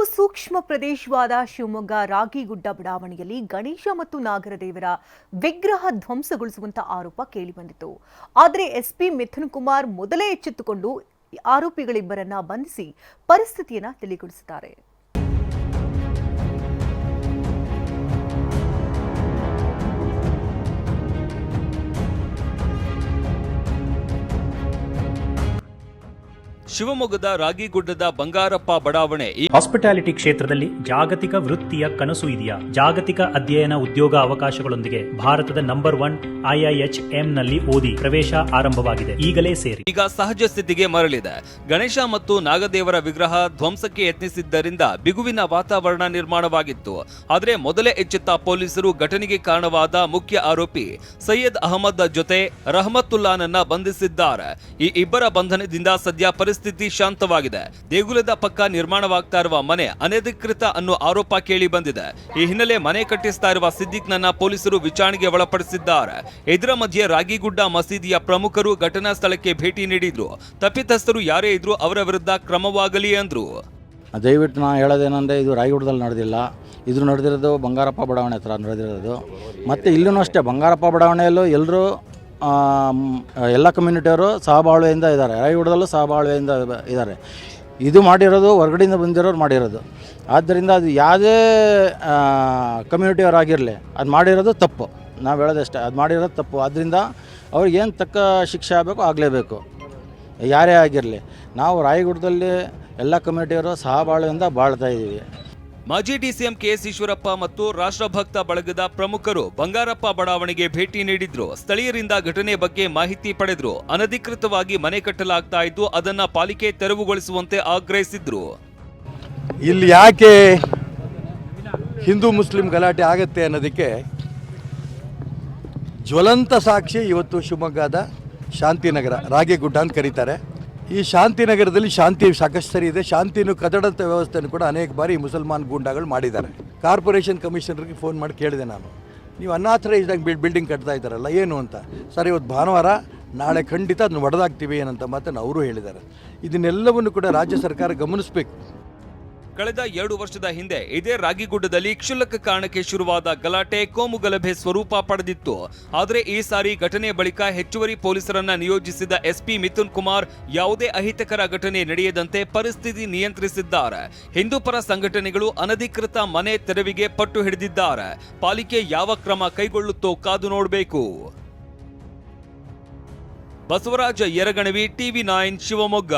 ಹಲವು ಸೂಕ್ಷ್ಮ ಪ್ರದೇಶವಾದ ಶಿವಮೊಗ್ಗ ರಾಗಿಗುಡ್ಡ ಬಡಾವಣೆಯಲ್ಲಿ ಗಣೇಶ ಮತ್ತು ನಾಗರದೇವರ ವಿಗ್ರಹ ಧ್ವಂಸಗೊಳಿಸುವಂತಹ ಆರೋಪ ಕೇಳಿಬಂದಿತು ಆದರೆ ಎಸ್ಪಿ ಮಿಥುನ್ ಕುಮಾರ್ ಮೊದಲೇ ಎಚ್ಚೆತ್ತುಕೊಂಡು ಆರೋಪಿಗಳಿಬ್ಬರನ್ನ ಬಂಧಿಸಿ ಪರಿಸ್ಥಿತಿಯನ್ನ ತಿಳಿಗೊಳಿಸಿದ್ದಾರೆ. ಶಿವಮೊಗ್ಗದ ರಾಗಿಗುಡ್ಡದ ಬಂಗಾರಪ್ಪ ಬಡಾವಣೆ ಹಾಸ್ಪಿಟಾಲಿಟಿ ಕ್ಷೇತ್ರದಲ್ಲಿ ಜಾಗತಿಕ ವೃತ್ತಿಯ ಕನಸು ಇದೆಯಾ? ಜಾಗತಿಕ ಅಧ್ಯಯನ ಉದ್ಯೋಗ ಅವಕಾಶಗಳೊಂದಿಗೆ ಭಾರತದ ನಂಬರ್ ಒನ್ ಐಐಎಚ್ನಲ್ಲಿ ಓದಿ ಪ್ರವೇಶ ಆರಂಭವಾಗಿದೆ. ಈಗಲೇ ಸೇರಿ. ಈಗ ಸಹಜ ಸ್ಥಿತಿಗೆ ಮರಳಿದೆ. ಗಣೇಶ ಮತ್ತು ನಾಗದೇವರ ವಿಗ್ರಹ ಧ್ವಂಸಕ್ಕೆ ಯತ್ನಿಸಿದ್ದರಿಂದ ಬಿಗುವಿನ ವಾತಾವರಣ ನಿರ್ಮಾಣವಾಗಿತ್ತು. ಆದರೆ ಮೊದಲೇ ಎಚ್ಚೆತ್ತ ಪೊಲೀಸರು ಘಟನೆಗೆ ಕಾರಣವಾದ ಮುಖ್ಯ ಆರೋಪಿ ಸೈಯದ್ ಅಹಮದ್ ಜೊತೆ ರಹಮತ್ತುಲ್ಲಾನನ್ನ ಬಂಧಿಸಿದ್ದಾರೆ. ಈ ಇಬ್ಬರ ಬಂಧನದಿಂದ ಸದ್ಯ ಪರಿಸ್ಥಿತಿ ಶಾಂತವಾಗಿದೆ. ದೇಗುಲದ ಪಕ್ಕ ನಿರ್ಮಾಣವಾಗ್ತಾ ಇರುವ ಮನೆ ಅನಧಿಕೃತ ಅನ್ನೋ ಆರೋಪ ಕೇಳಿ ಬಂದಿದೆ. ಈ ಹಿನ್ನೆಲೆ ಮನೆ ಕಟ್ಟಿಸ್ತಾ ಇರುವ ಸಿದ್ದಿಕ್ನನ್ನ ಪೊಲೀಸರು ವಿಚಾರಣೆಗೆ ಒಳಪಡಿಸಿದ್ದಾರೆ. ಇದರ ಮಧ್ಯೆ ರಾಗಿಗುಡ್ಡ ಮಸೀದಿಯ ಪ್ರಮುಖರು ಘಟನಾ ಸ್ಥಳಕ್ಕೆ ಭೇಟಿ ನೀಡಿದ್ರು. ತಪ್ಪಿತಸ್ಥರು ಯಾರೇ ಇದ್ರು ಅವರ ವಿರುದ್ಧ ಕ್ರಮವಾಗಲಿ ಅಂದ್ರು. ದಯವಿಟ್ಟು ನಾನು ಹೇಳೋದೇನೆಂದರೆ ಇದು ರಾಯಗುಡದಲ್ಲಿ ನಡೆದಿಲ್ಲ. ಇದು ನಡೆದಿರೋದು ಬಂಗಾರಪ್ಪ ಬಡಾವಣೆ ಹತ್ರ ನಡೆದಿರೋದು. ಮತ್ತು ಇಲ್ಲೂ ಅಷ್ಟೇ ಬಂಗಾರಪ್ಪ ಬಡಾವಣೆಯಲ್ಲೂ ಎಲ್ಲರೂ ಎಲ್ಲ ಕಮ್ಯುನಿಟಿಯವರು ಸಹಬಾಳ್ವೆಯಿಂದ ಇದ್ದಾರೆ. ರಾಯಗುಡದಲ್ಲೂ ಸಹಬಾಳ್ವೆಯಿಂದ ಇದ್ದಾರೆ. ಇದು ಮಾಡಿರೋದು, ಹೊರಗಡೆಯಿಂದ ಬಂದಿರೋರು ಮಾಡಿರೋದು. ಆದ್ದರಿಂದ ಅದು ಯಾವುದೇ ಕಮ್ಯುನಿಟಿಯವರಾಗಿರಲಿ, ಅದು ಮಾಡಿರೋದು ತಪ್ಪು. ನಾವು ಹೇಳೋದಷ್ಟೇ ಅದು ಮಾಡಿರೋದು ತಪ್ಪು. ಆದ್ದರಿಂದ ಅವ್ರಿಗೇನು ತಕ್ಕ ಶಿಕ್ಷೆ ಆಗಬೇಕು, ಆಗಲೇಬೇಕು. ಯಾರೇ ಆಗಿರಲಿ. ನಾವು ರಾಯಗೂಡದಲ್ಲಿ ಎಲ್ಲ ಕಮ್ಯುನಿಟಿಯವರು ಸಹಬಾಳ್ವೆಯಿಂದ ಬಾಳ್ತಾ ಇದ್ದೀವಿ. ಮಾಜಿ ಡಿಸಿಎಂ ಕೆಎಸ್ ಈಶ್ವರಪ್ಪ ಮತ್ತು ರಾಷ್ಟ್ರಭಕ್ತ ಬಳಗದ ಪ್ರಮುಖರು ಬಂಗಾರಪ್ಪ ಬಡಾವಣೆಗೆ ಭೇಟಿ ನೀಡಿದ್ರು. ಸ್ಥಳೀಯರಿಂದ ಘಟನೆ ಬಗ್ಗೆ ಮಾಹಿತಿ ಪಡೆದ್ರು. ಅನಧಿಕೃತವಾಗಿ ಮನೆ ಕಟ್ಟಲಾಗ್ತಾ ಇದ್ದು, ಅದನ್ನ ಪಾಲಿಕೆ ತೆರವುಗೊಳಿಸುವಂತೆ ಆಗ್ರಹಿಸಿದ್ರು. ಇಲ್ಲಿ ಯಾಕೆ ಹಿಂದೂ ಮುಸ್ಲಿಂ ಗಲಾಟೆ ಆಗತ್ತೆ ಅನ್ನೋದಕ್ಕೆ ಜ್ವಲಂತ ಸಾಕ್ಷಿ ಇವತ್ತು ಶಿವಮೊಗ್ಗದ ಶಾಂತಿನಗರ, ರಾಗೇಗುಡ್ಡ ಅಂತ ಕರೀತಾರೆ. ಈ ಶಾಂತಿನಗರದಲ್ಲಿ ಶಾಂತಿ ಸಾಕಷ್ಟು ಸರಿ ಇದೆ. ಶಾಂತಿನೂ ಕದಡಂಥ ವ್ಯವಸ್ಥೆಯನ್ನು ಕೂಡ ಅನೇಕ ಬಾರಿ ಮುಸಲ್ಮಾನ್ ಗೂಂಡಾಗಳು ಮಾಡಿದ್ದಾರೆ. ಕಾರ್ಪೊರೇಷನ್ ಕಮಿಷನರ್ಗೆ ಫೋನ್ ಮಾಡಿ ಕೇಳಿದೆ ನಾನು. ನೀವು ಅನಾಥರೈಸ್ಡ್ ಬಿಲ್ ಬಿಲ್ಡಿಂಗ್ ಕಟ್ತಾ ಇದ್ದಾರಲ್ಲ, ಏನು ಅಂತ. ಸರ್, ಇವತ್ತು ಭಾನುವಾರ ನಾಳೆ ಖಂಡಿತ ಅದನ್ನು ಒಡೆದಾಗ್ತೀವಿ ಏನಂತ ಮಾತನ್ನು ಅವರು ಹೇಳಿದ್ದಾರೆ. ಇದನ್ನೆಲ್ಲವನ್ನು ಕೂಡ ರಾಜ್ಯ ಸರ್ಕಾರ ಗಮನಿಸಬೇಕು. ಕಳೆದ ಎರಡು ವರ್ಷದ ಹಿಂದೆ ಇದೇ ರಾಗಿಗುಡ್ಡದಲ್ಲಿ ಕ್ಷುಲ್ಲಕ ಕಾರಣಕ್ಕೆ ಶುರುವಾದ ಗಲಾಟೆ ಕೋಮು ಗಲಭೆ ಸ್ವರೂಪ ಪಡೆದಿತ್ತು. ಆದರೆ ಈ ಸಾರಿ ಘಟನೆ ಬಳಿಕ ಹೆಚ್ಚುವರಿ ಪೊಲೀಸರನ್ನ ನಿಯೋಜಿಸಿದ ಎಸ್ಪಿ ಮಿಥುನ್ ಕುಮಾರ್ ಯಾವುದೇ ಅಹಿತಕರ ಘಟನೆ ನಡೆಯದಂತೆ ಪರಿಸ್ಥಿತಿ ನಿಯಂತ್ರಿಸಿದ್ದಾರೆ. ಹಿಂದೂಪರ ಸಂಘಟನೆಗಳು ಅನಧಿಕೃತ ಮನೆ ತೆರವಿಗೆ ಪಟ್ಟು ಹಿಡಿದಿದ್ದಾರೆ. ಪಾಲಿಕೆ ಯಾವ ಕ್ರಮ ಕೈಗೊಳ್ಳುತ್ತೋ ಕಾದು ನೋಡಬೇಕು. Basavaraja Yaraganavi, TV nine Shivamogga.